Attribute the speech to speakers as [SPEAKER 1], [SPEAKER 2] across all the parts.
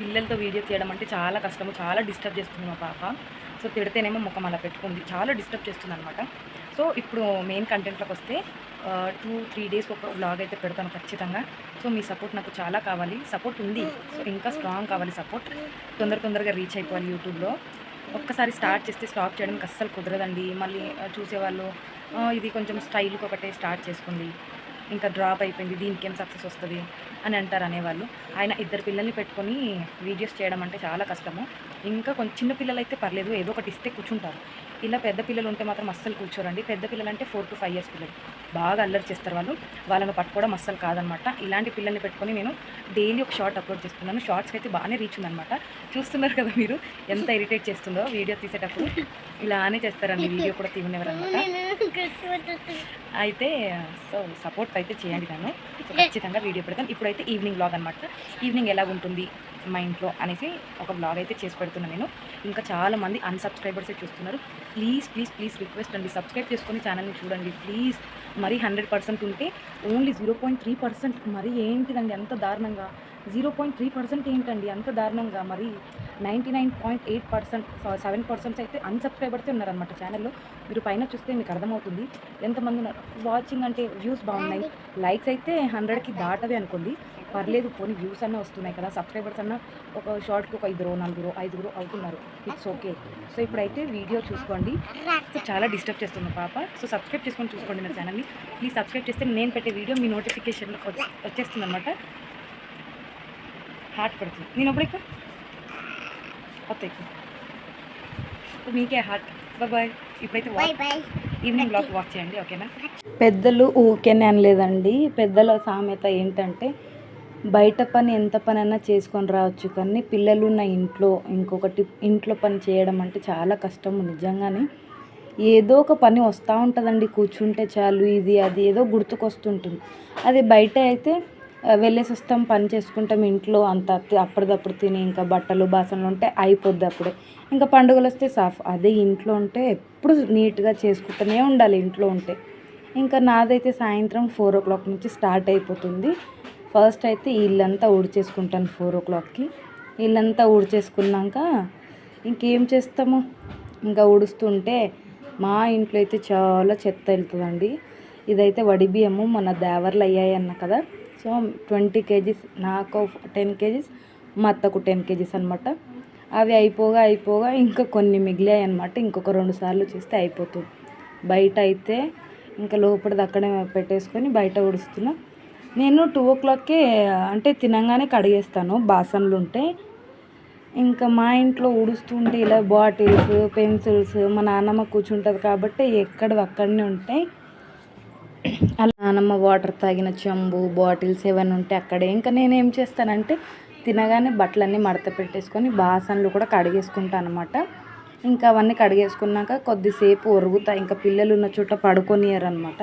[SPEAKER 1] పిల్లలతో వీడియో తీయడం అంటే చాలా కష్టము చాలా డిస్టర్బ్ చేస్తుంది మా పాప. సో తిడితేనేమో ముఖం అలా పెట్టుకుంది. చాలా డిస్టర్బ్ చేస్తుంది అనమాట సో ఇప్పుడు మెయిన్ కంటెంట్లోకి వస్తే టూ త్రీ డేస్ ఒక వ్లాగ్ అయితే పెడతాను ఖచ్చితంగా. సో మీ సపోర్ట్ నాకు చాలా కావాలి. సపోర్ట్ ఉంది. సో ఇంకా స్ట్రాంగ్ కావాలి సపోర్ట్. తొందర తొందరగా రీచ్ అయిపోవాలి యూట్యూబ్లో. ఒక్కసారి స్టార్ట్ చేస్తే స్టాప్ చేయడానికి అస్సలు కుదరదండి. మళ్ళీ చూసేవాళ్ళు ఇది కొంచెం స్టైల్కి ఒకటే స్టార్ట్ చేసుకుంది ఇంకా డ్రాప్ అయిపోయింది దీనికి ఏం సక్సెస్ వస్తుంది అని అంటారు అనేవాళ్ళు. ఆయన ఇద్దరు పిల్లల్ని పెట్టుకొని వీడియోస్ చేయడం అంటే చాలా కష్టము. ఇంకా కొంచెం చిన్న పిల్లలు అయితే పర్లేదు ఏదో ఒకటి ఇస్తే కూర్చుంటారు. ఇలా పెద్ద పిల్లలు ఉంటే మాత్రం అస్సలు కూర్చోరండి. పెద్ద పిల్లలు అంటే ఫోర్ టు ఫైవ్ ఇయర్స్ పిల్లలు. బాగా అల్లరి చేస్తారు వాళ్ళు. వాళ్ళని పట్టుకోవడం అస్సలు కాదనమాట. ఇలాంటి పిల్లల్ని పెట్టుకొని నేను డైలీ ఒక షార్ట్ అప్లోడ్ చేస్తున్నాను. షార్ట్స్కి అయితే బాగానే రీచ్ ఉందన్నమాట చూస్తున్నారు కదా మీరు ఎంత ఇరిటేట్ చేస్తుందో? వీడియో తీసేటప్పుడు. ఇలానే చేస్తారండి. వీడియో కూడా తీయనివ్వరు అనమాట అయితే సో సపోర్ట్ అయితే చేయండి నన్ను. ఖచ్చితంగా వీడియో పెడతాను. ఇప్పుడైతే ఈవినింగ్ బ్లాగ్ అనమాట ఈవినింగ్ ఎలా ఉంటుంది మా ఇంట్లో అనేసి ఒక బ్లాగ్ అయితే చేసి పెడుతున్నాను నేను. ఇంకా చాలా మంది అన్సబ్స్క్రైబర్సే చూస్తున్నారు. ప్లీజ్ ప్లీజ్ ప్లీజ్ రిక్వెస్ట్ అండి. సబ్స్క్రైబ్ చేసుకొని ఛానల్ని చూడండి ప్లీజ్ మరీ హండ్రెడ్ పర్సెంట్ ఉంటే only zero point three percent మరీ ఏంటిదండి అంత దారుణంగా? జీరో పాయింట్ త్రీ పర్సెంట్ ఏంటండి? అంత దారుణంగా. మరి ninety nine point eight percent seven percents అయితే అన్సబ్స్క్రైబర్సే ఉన్నారనమాట ఛానల్లో. మీరు పైన చూస్తే మీకు అర్థమవుతుంది ఎంతమంది ఉన్నారు. వాచింగ్ అంటే వ్యూస్ బాగున్నాయి. లైక్స్ అయితే హండ్రెడ్కి దాటవే అనుకోండి. పర్లేదు పోనీ వ్యూస్ అన్న వస్తున్నాయి కదా. సబ్స్క్రైబర్స్ అన్న ఒక షార్ట్కి ఒక ఐదుగురు నలుగురు ఐదుగురు అవుతున్నారు. It's okay. సో ఇప్పుడైతే వీడియో చూసుకోండి. సో చాలా డిస్టర్బ్ చేస్తుంది పాప. సో సబ్స్క్రైబ్ చేసుకొని చూసుకోండి నా ఛానల్ని. ప్లీజ్ సబ్స్క్రైబ్ చేస్తే నేను పెట్టే వీడియో మీ నోటిఫికేషన్ వచ్చేస్తుంది అనమాట హార్ట్ పడుతుంది. నేను వస్తాయి సో మీకే హార్ట్. బాయ్ ఇప్పుడైతే ఈవినింగ్ బ్లాగ్ వాచ్ చేయండి ఓకేనా? పెద్దలు ఊకేనే అనలేదండి. పెద్దల సామెత ఏంటంటే బయట పని ఎంత పని అయినా చేసుకొని రావచ్చు కానీ పిల్లలు ఉన్న ఇంట్లో ఇంకొకటి ఇంట్లో పని చేయడం అంటే చాలా కష్టము నిజంగానే. ఏదో ఒక పని వస్తూ ఉంటుందండి కూర్చుంటే చాలు ఇది అది ఏదో గుర్తుకొస్తుంటుంది. అదే బయట అయితే వెళ్ళేసి వస్తాం పని చేసుకుంటాం ఇంట్లో అంత అప్పటిదప్పుడు తిని ఇంకా బట్టలు బాసనలు ఉంటే అయిపోద్ది అప్పుడే. ఇంకా పండుగలు వస్తే సాఫ్ అదే ఇంట్లో ఉంటే ఎప్పుడు నీట్గా చేసుకుంటూనే ఉండాలి ఇంట్లో ఉంటే. ఇంకా నాదైతే సాయంత్రం ఫోర్ ఓ క్లాక్ నుంచి స్టార్ట్ అయిపోతుంది. ఫస్ట్ అయితే ఇల్లంతా ఊడ్చేసుకుంటాను ఫోర్ ఓ క్లాక్కి. ఇల్లంతా ఊడ్చేసుకున్నాక ఇంకేం చేస్తాము? ఇంకా ఊడుస్తుంటే మా ఇంట్లో అయితే చాలా చెత్త వెళ్తుందండి ఇదైతే వడి బియ్యము మన దేవర్లు అయ్యాయి అన్న కదా. సో ట్వంటీ కేజీస్ నాకు టెన్ కేజీస్ మా అత్తకు టెన్ కేజీస్ అనమాట అవి అయిపోగా అయిపోగా ఇంకా కొన్ని మిగిలాయి అనమాట ఇంకొక రెండు సార్లు చేస్తే అయిపోతుంది. బయట అయితే ఇంకా లోపలిది అక్కడే పెట్టేసుకొని బయట ఉడుస్తున్నా నేను టూ ఓ క్లాక్కే అంటే తినంగానే కడిగేస్తాను బాసనలు ఉంటే. ఇంకా మా ఇంట్లో ఊడుస్తుంటే ఇలా బాటిల్స్ పెన్సిల్స్ మా నాన్నమ్మ కూర్చుంటుంది కాబట్టి ఎక్కడ అక్కడనే ఉంటాయి అలా నానమ్మ వాటర్ తాగిన చెంబు బాటిల్స్ ఏమైనా ఉంటే అక్కడే. ఇంకా నేను ఏం చేస్తానంటే తినగానే బట్టలన్నీ మడత పెట్టేసుకొని బాసనలు కూడా కడిగేసుకుంటాను అనమాట ఇంకా అవన్నీ కడిగేసుకున్నాక కొద్దిసేపు ఒరుగుతా. ఇంకా పిల్లలు ఉన్న చోట పడుకొనియరనమాట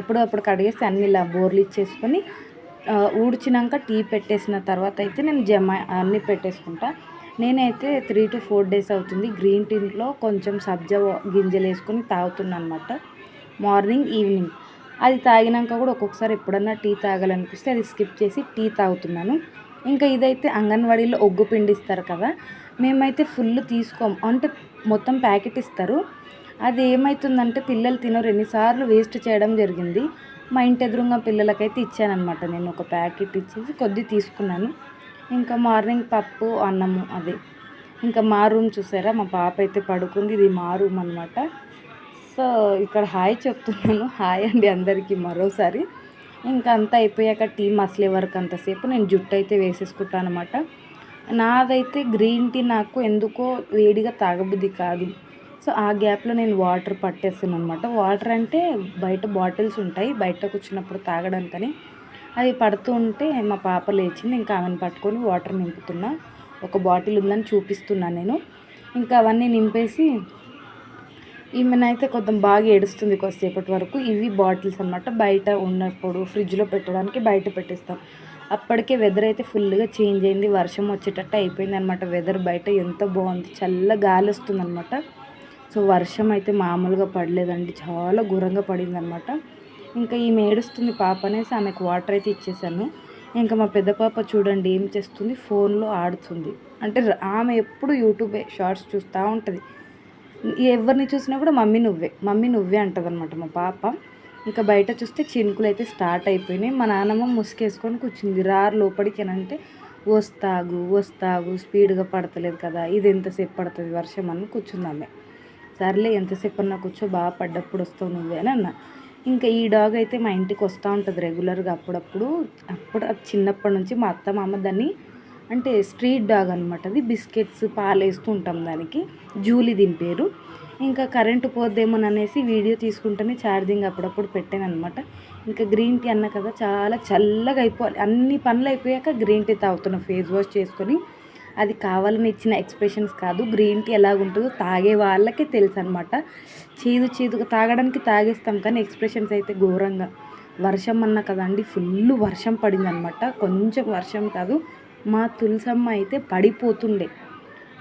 [SPEAKER 1] ఎప్పుడో అప్పుడు కడిగేసి అన్ని ఇలా బోర్లు ఇచ్చేసుకొని ఊడ్చినాక టీ పెట్టేసిన తర్వాత అయితే నేను జమ అన్నీ పెట్టేసుకుంటా. నేనైతే త్రీ టు ఫోర్ డేస్ అవుతుంది గ్రీన్ టీలో కొంచెం సబ్జా గింజలు వేసుకొని తాగుతున్నాను అనమాట మార్నింగ్ ఈవినింగ్. అది తాగినాక కూడా ఒక్కొక్కసారి ఎప్పుడన్నా టీ తాగాలనిపిస్తే అది స్కిప్ చేసి టీ తాగుతున్నాను. ఇంకా ఇదైతే అంగన్వాడీలో ఒగ్గు పిండి ఇస్తారు కదా మేమైతే ఫుల్ తీసుకోం. అంటే మొత్తం ప్యాకెట్ ఇస్తారు. అది ఏమవుతుందంటే పిల్లలు తినరు. ఎన్నిసార్లు వేస్ట్ చేయడం జరిగింది. మా ఇంటి ఎదురుగా పిల్లలకైతే ఇచ్చానమాట నేను ఒక ప్యాకెట్ ఇచ్చేసి కొద్ది తీసుకున్నాను. ఇంకా మార్నింగ్ పప్పు అన్నము అదే. ఇంకా మా రూమ్ చూసారా? మా పాప అయితే పడుకుంది. ఇది మా రూమ్ అనమాట సో ఇక్కడ హాయ్ చెప్తున్నాను. హాయ్ అండి అందరికీ మరోసారి. ఇంకా అంతా అయిపోయాక టీ మసలే వరకు అంతసేపు నేను జుట్టు అయితే వేసేసుకుంటాను అనమాట నాదైతే గ్రీన్ టీ నాకు ఎందుకో వేడిగా తాగబుద్ధి కాదు. సో ఆ గ్యాప్లో నేను వాటర్ పట్టేస్తాను అనమాట వాటర్ అంటే బయట బాటిల్స్ ఉంటాయి. బయట కూర్చున్నప్పుడు తాగడానికని. అది పడుతూ ఉంటే మా పాప లేచింది. ఇంకా ఆమెను పట్టుకొని వాటర్ నింపుతున్నా. ఒక బాటిల్ ఉందని చూపిస్తున్నాను నేను. ఇంకా అవన్నీ నింపేసి ఈమెనైతే కొంచెం బాగా ఏడుస్తుంది కొద్దిసేపటి వరకు. ఇవి బాటిల్స్ అన్నమాట. బయట ఉన్నప్పుడు ఫ్రిడ్జ్లో పెట్టడానికి బయట పెట్టేస్తాం. అప్పటికే వెదర్ అయితే ఫుల్గా చేంజ్ అయింది. వర్షం వచ్చేటట్టు అయిపోయింది అనమాట వెదర్ బయట ఎంత బాగుంది. చల్ల గాలి వస్తుంది అనమాట సో వర్షం అయితే మామూలుగా పడలేదండి. చాలా ఘోరంగా పడింది అనమాట ఇంకా ఈమె ఏడుస్తుంది పాప అనేసి ఆమెకు వాటర్ అయితే ఇచ్చేసాను. ఇంకా మా పెద్ద పాప చూడండి ఏం చేస్తుంది. ఫోన్లో ఆడుతుంది. అంటే ఆమె ఎప్పుడు యూట్యూబే షార్ట్స్ చూస్తూ ఉంటుంది. ఎవరిని చూసినా కూడా మమ్మీ నువ్వే మమ్మీ నువ్వే అంటదనమాట మా పాప. ఇంకా బయట చూస్తే చినుకులు అయితే స్టార్ట్ అయిపోయినాయి. మా నాన్నమ్మ ముసుకేసుకొని కూర్చుంది. రారు లోపలికి అంటే వస్తాగు వస్తాగు స్పీడ్గా పడతలేదు కదా ఇది ఎంతసేపు పడుతుంది వర్షం? అని కూర్చుందామే సర్లే ఎంతసేపు అన్నా కూర్చో బాగా పడ్డప్పుడు వస్తావు నువ్వే అని అన్న. ఇంకా ఈ డాగ్ అయితే మా ఇంటికి వస్తూ ఉంటుంది రెగ్యులర్గా అప్పుడప్పుడు. అప్పుడు చిన్నప్పటి నుంచి మా అత్త మామ దాన్ని అంటే స్ట్రీట్ డాగ్ అనమాట అది. బిస్కెట్స్ పాలు వేస్తూ ఉంటాం దానికి. జూలీ దీని పేరు. ఇంకా కరెంటు పోద్దేమోననేసి అనేసి వీడియో తీసుకుంటేనే ఛార్జింగ్ అప్పుడప్పుడు పెట్టాను అనమాట ఇంకా గ్రీన్ టీ అన్న కదా చాలా చల్లగా అయిపోవాలి. అన్ని పనులు అయిపోయాక గ్రీన్ టీ తాగుతున్నా ఫేస్ వాష్ చేసుకొని. అది కావాలని ఇచ్చిన ఎక్స్ప్రెషన్స్ కాదు. గ్రీన్ టీ ఎలాగుంటుందో తాగే వాళ్ళకే తెలుసు అనమాట చేదు చేదుగా తాగడానికి తాగేస్తాం కానీ ఎక్స్ప్రెషన్స్ అయితే ఘోరంగా. వర్షం అన్న కదండి ఫుల్ వర్షం పడింది అనమాట కొంచెం వర్షం కాదు మా తులసమ్మ అయితే పడిపోతుండే.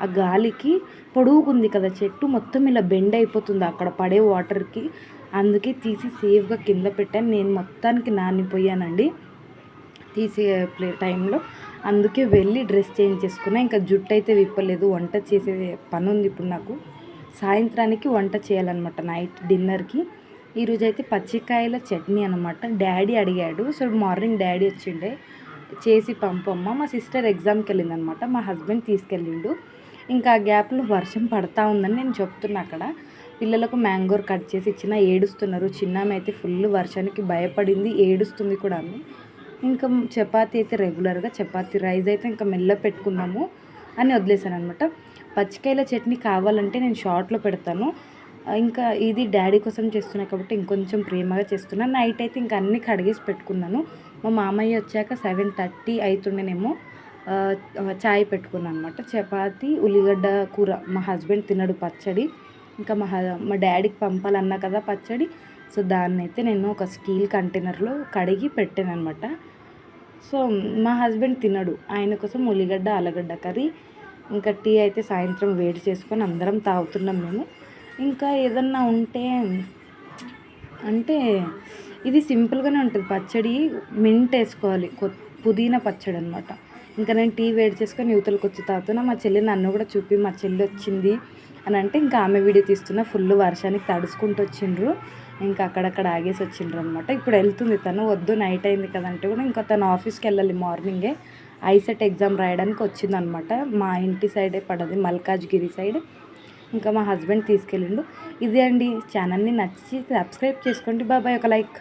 [SPEAKER 1] ఆ గాలికి పొడుగుంది కదా చెట్టు మొత్తం ఇలా బెండ్ అయిపోతుంది అక్కడ పడే వాటర్కి. అందుకే తీసి సేఫ్గా కింద పెట్టాను. నేను మొత్తానికి నానిపోయానండి తీసే ప్లే టైంలో. అందుకే వెళ్ళి డ్రెస్ చేంజ్ చేసుకున్నా. ఇంకా జుట్టు అయితే విప్పలేదు. వంట చేసే పని ఉంది ఇప్పుడు నాకు. సాయంత్రానికి వంట చేయాలన్నమాట నైట్ డిన్నర్కి. ఈరోజు అయితే పచ్చికాయల చట్నీ అనమాట డాడీ అడిగాడు. సో మార్నింగ్ డాడీ వచ్చిండే. చేసి పంపమ్మ. మా సిస్టర్ ఎగ్జామ్కి వెళ్ళిందనమాట. మా హస్బెండ్ తీసుకెళ్ళిండు. ఇంకా ఆ గ్యాప్లో వర్షం పడతా ఉందని నేను చెప్తున్నా అక్కడ. పిల్లలకు మ్యాంగోర్ కట్ చేసి ఇచ్చిన ఏడుస్తున్నారు. చిన్నమ్మ అయితే ఫుల్ వర్షానికి భయపడింది ఏడుస్తుంది కూడా ఆమె ఇంకా చపాతీ అయితే రెగ్యులర్గా చపాతీ రైస్ అయితే ఇంకా మెల్ల పెట్టుకున్నాము అని వదిలేసాను అనమాట పచ్చికాయల చట్నీ కావాలంటే నేను షార్ట్లో పెడతాను. ఇంకా ఇది డాడీ కోసం చేస్తున్నా కాబట్టి ఇంకొంచెం ప్రేమగా చేస్తున్నాను నైట్ అయితే ఇంకా అన్నీ కడిగేసి పెట్టుకున్నాను. మా మామయ్య వచ్చాక సెవెన్ థర్టీ అవుతుండేనేమో చాయ్ పెట్టుకున్నాను అనమాట చపాతి ఉల్లిగడ్డ కూర. మా హస్బెండ్ తినడు పచ్చడి. ఇంకా మా మా డాడీకి పంపాలన్నా కదా పచ్చడి. సో దాన్ని అయితే నేను ఒక స్టీల్ కంటైనర్లో కడిగి పెట్టాను అనమాట సో మా హస్బెండ్ తినడు. ఆయన కోసం ఉల్లిగడ్డ ఆలుగడ్డ కర్రీ. ఇంకా టీ అయితే సాయంత్రం వేడి చేసుకొని అందరం తాగుతున్నాం మేము. ఇంకా ఏదన్నా ఉంటే అంటే ఇది సింపుల్గానే ఉంటుంది. పచ్చడి మింట్ వేసుకోవాలి. పుదీనా పచ్చడి అనమాట ఇంకా నేను టీ వేడి చేసుకొని యువతలకు వచ్చి తాగుతున్నా. మా చెల్లి నన్ను కూడా చూపి మా చెల్లి వచ్చింది అని అంటే ఇంకా ఆమె వీడియో తీస్తున్నా. ఫుల్ వర్షానికి తడుచుకుంటూ వచ్చిండ్రు. ఇంకా అక్కడక్కడ ఆగేసి వచ్చిండ్రు అనమాట ఇప్పుడు వెళ్తుంది తను. వద్దు నైట్ అయింది కదంటే కూడా ఇంకా తను ఆఫీస్కి వెళ్ళాలి మార్నింగే. ఐసెట్ ఎగ్జామ్ రాయడానికి వచ్చిందనమాట మా ఇంటి సైడే పడది. మల్కాజ్గిరి సైడ్. ఇంకా మా హస్బెండ్ తీసుకెళ్ళిండు. ఇదే అండి ఛానల్ని నచ్చి సబ్స్క్రైబ్ చేసుకోండి. బాబాయ్ ఒక లైక్.